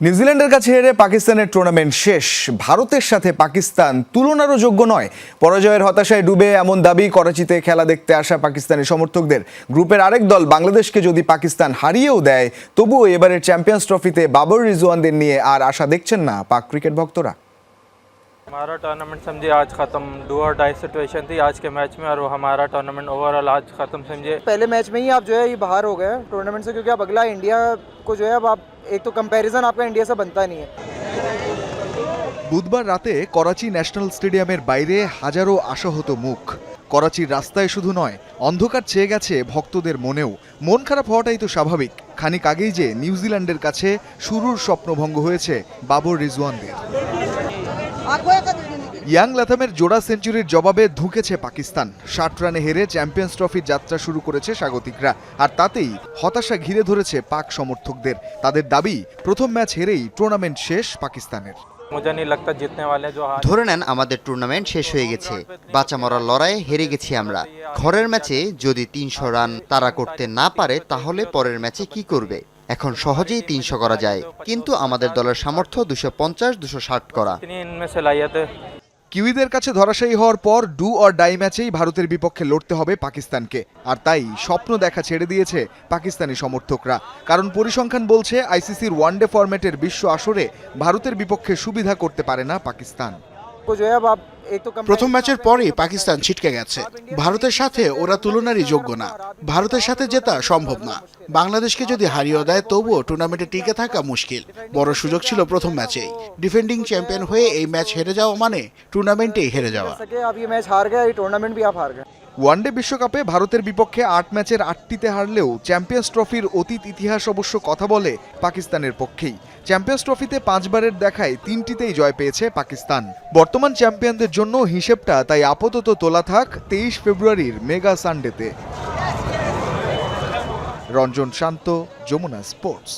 নিউজিল্যান্ডের কাছে হেরে পাকিস্তানের টুর্নামেন্ট শেষ। ভারতের সাথে পাকিস্তান তুলনারও যোগ্য নয়। পরাজয়ের হতাশায় ডুবে এমন দাবি করাচিতে খেলা দেখতে আসা পাকিস্তানি সমর্থকদের। গ্রুপের আরেক দল বাংলাদেশকে যদি পাকিস্তান হারিয়েও দেয়, তবুও এবারের চ্যাম্পিয়ন্স ট্রফিতে বাবর রিজওয়ানদের নিয়ে আর আশা দেখছেন না পাক ক্রিকেট ভক্তরা। हमारा टूर्नामेंट समझिए आज ख़त्म डू और डाई सिचुएशन थी आज के मैच में और वो हमारा टूर्नामेंट ओवरऑल आज ख़त्म समझिए पहले मैच में ही आप जो है ये बाहर हो गए हैं टूर्नामेंट से क्योंकि अब अगला इंडिया को जो है अब आप एक तो कंपैरिजन आपका इंडिया से बनता नहीं है বুধবার রাতে করাচি ন্যাশনাল স্টেডিয়ামের বাইরে হাজারো আশাহত মুখ করাচির রাস্তায় শুধু নয় অন্ধকার চেয়ে গেছে ভক্তদের মনেও মন খারাপ হওয়াটাই তো স্বাভাবিক খানিক আগেই যে নিউজিল্যান্ডের কাছে শুরুর স্বপ্নভঙ্গ হয়েছে বাবর রিজওয়ানদের ইয়াং লাথামের জোড়া সেঞ্চুরির জবাবে ধুঁকেছে পাকিস্তান। ষাট রানে হেরে চ্যাম্পিয়ন্স ট্রফির যাত্রা শুরু করেছে স্বাগতিকরা। আর তাতেই হতাশা ঘিরে ধরেছে পাক সমর্থকদের। তাদের দাবি প্রথম ম্যাচ হেরেই টুর্নামেন্ট শেষ পাকিস্তানের। ধরে নেন আমাদের টুর্নামেন্ট শেষ হয়ে গেছে। বাঁচা মরার লড়াইয়ে হেরে গেছি আমরা। ঘরের ম্যাচে যদি তিনশো রান তারা করতে না পারে তাহলে পরের ম্যাচে কি করবে? এখন সহজেই তিনশো করা যায় কিন্তু আমাদের দলের সামর্থ্য দুশো পঞ্চাশ দুশো ষাট করা। কিউইদের কাছে ধরাশায়ী হওয়ার পর ডু অর ডাই ম্যাচেই ভারতের বিপক্ষে লড়তে হবে পাকিস্তানকে। আর তাই স্বপ্ন দেখা ছেড়ে দিয়েছে পাকিস্তানি সমর্থকরা। কারণ পরিসংখ্যান বলছে আইসিসির ওয়ানডে ফরম্যাটের বিশ্ব আসরে ভারতের বিপক্ষে সুবিধা করতে পারে না পাকিস্তান। প্রথম ম্যাচের পরেই পাকিস্তান ছিটকে গেছে। ভারতের সাথে ওরা তুলনারই যোগ্য না। ভারতের সাথে জেতা সম্ভব না। বাংলাদেশকে যদি হারিয়ে দেয়, তবুও টুর্নামেন্টে টিকে থাকা মুশকিল। বড় সুযোগ ছিল প্রথম ম্যাচেই। ডিফেন্ডিং চ্যাম্পিয়ন হয়ে এই ম্যাচ হেরে যাওয়া মানে টুর্নামেন্টেই হেরে যাওয়া। ওয়ানডে বিশ্বকাপে ভারতের বিপক্ষে আট ম্যাচের আটটিতে হারলেও চ্যাম্পিয়ন্স ট্রফির অতীত ইতিহাস অবশ্য কথা বলে পাকিস্তানের পক্ষেই। চ্যাম্পিয়ন্স ট্রফিতে পাঁচবারের দেখায় তিনটিতেই জয় পেয়েছে পাকিস্তান। বর্তমান চ্যাম্পিয়নদের জন্য হিসেবটা তাই আপাতত তোলা থাক তেইশ ফেব্রুয়ারির মেগা সানডেতে। রঞ্জন শান্ত, যমুনা স্পোর্টস।